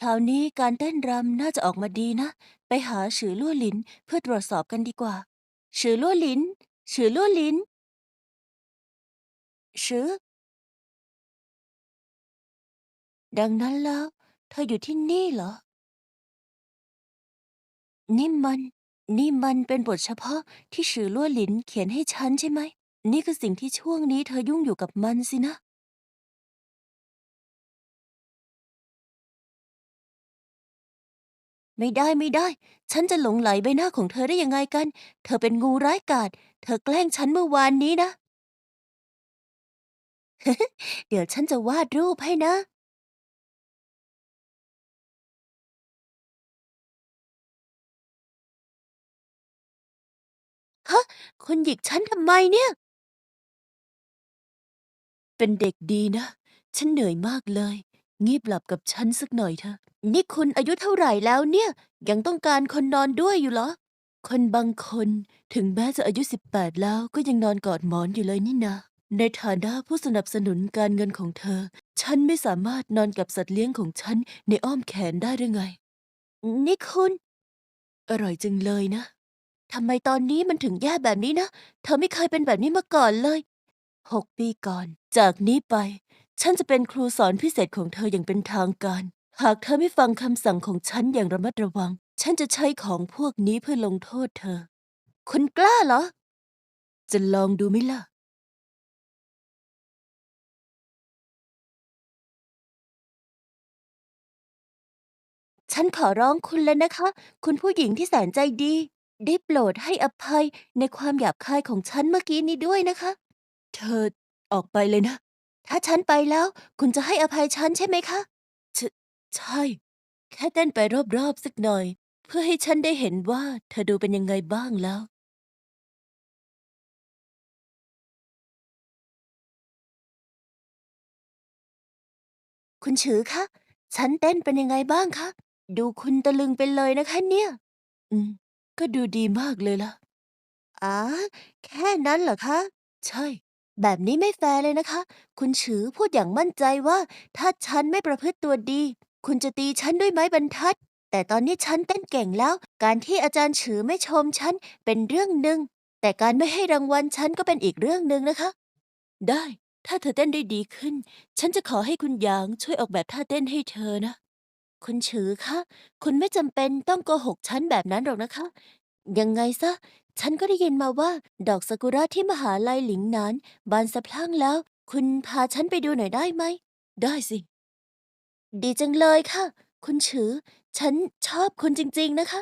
คราวนี้การเต้นรำน่าจะออกมาดีนะ ไปหาฉือลั่วหลินเพื่อตรวจสอบกันดีกว่าฉือลั่วหลินฉือลั่วหลินฉือดังนั้นแล้ว เธออยู่ที่นี่เหรอ นี่มัน นี่มันเป็นบทเฉพาะที่ฉือลั่วหลินเขียนให้ฉันใช่ไหม นี่คือสิ่งที่ช่วงนี้เธอยุ่งอยู่กับมันสินะ ไม่ได้ไม่ได้ ฉันจะหลงไหลใบหน้าของเธอได้ยังไงกัน เธอเป็นงูร้ายกาจเธอแกล้งฉันเมื่อวานนี้นะ เดี๋ยวฉันจะวาดรูปให้นะ ฮะ คุณหยิกฉันทำไมเนี่ย เป็นเด็กดีนะ ฉันเหนื่อยมากเลย งีบหลับกับฉันสักหน่อยเถอะ นี่คุณอายุเท่าไหร่แล้วเนี่ย ยังต้องการคนนอนด้วยอยู่เหรอ คนบางคนถึงแม้จะอายุ 18 แล้วก็ยังนอนกอดหมอนอยู่เลยนี่นาในฐานะผู้สนับสนุนการเงินของเธอ ฉันไม่สามารถนอนกับสัตว์เลี้ยงของฉันในอ้อมแขนได้หรือไง นี่คุณ อร่อยจังเลยนะทำไมตอนนี้มันถึงแย่แบบนี้นะ เธอไม่เคยเป็นแบบนี้มาก่อนเลย หกปีก่อน จากนี้ไป ฉันจะเป็นครูสอนพิเศษของเธออย่างเป็นทางการ หากเธอไม่ฟังคำสั่งของฉันอย่างระมัดระวัง ฉันจะใช้ของพวกนี้เพื่อลงโทษเธอ คุณกล้าเหรอ จะลองดูไหมล่ะ ฉันขอร้องคุณแล้วนะคะ คุณผู้หญิงที่แสนใจดี ได้โปรดให้อภัยในความหยาบคายของฉันเมื่อกี้นี้ด้วยนะคะ เธอออกไปเลยนะ ถ้าฉันไปแล้ว คุณจะให้อภัยฉันใช่ไหมคะชใช่ แค่เต้นไปรอบๆสักหน่อย เพื่อให้ฉันได้เห็นว่าเธอดูเป็นยังไงบ้างแล้ว คุณฉือคะฉันเต้นเป็นยังไงบ้างคะ ดูคุณตะลึงไปเลยนะคะเนี่ย อืม ก็ดูดีมากเลยล่ะ อ๋อ แค่นั้นเหรอคะ ใช่ แบบนี้ไม่แฟร์เลยนะคะ คุณฉือพูดอย่างมั่นใจว่า ถ้าฉันไม่ประพฤติตัวดี คุณจะตีฉันด้วยไม้บรรทัด แต่ตอนนี้ฉันเต้นเก่งแล้ว การที่อาจารย์ฉือไม่ชมฉันเป็นเรื่องหนึ่ง แต่การไม่ให้รางวัลฉันก็เป็นอีกเรื่องหนึ่งนะคะ ได้ ถ้าเธอเต้นได้ดีขึ้น ฉันจะขอให้คุณหยางช่วยออกแบบท่าเต้นให้เธอนะ คุณฉือคะ คุณไม่จำเป็นต้องโกหกฉันแบบนั้นหรอกนะคะ ยังไงซะ ฉันก็ได้ยินมาว่า ดอกซากุระที่มหาลัยหลิงหนานบานสะพรั่งแล้ว คุณพาฉันไปดูหน่อยได้ไหม ได้สิ ดีจังเลยค่ะ คุณฉือ ฉันชอบคุณจริง ๆ นะคะ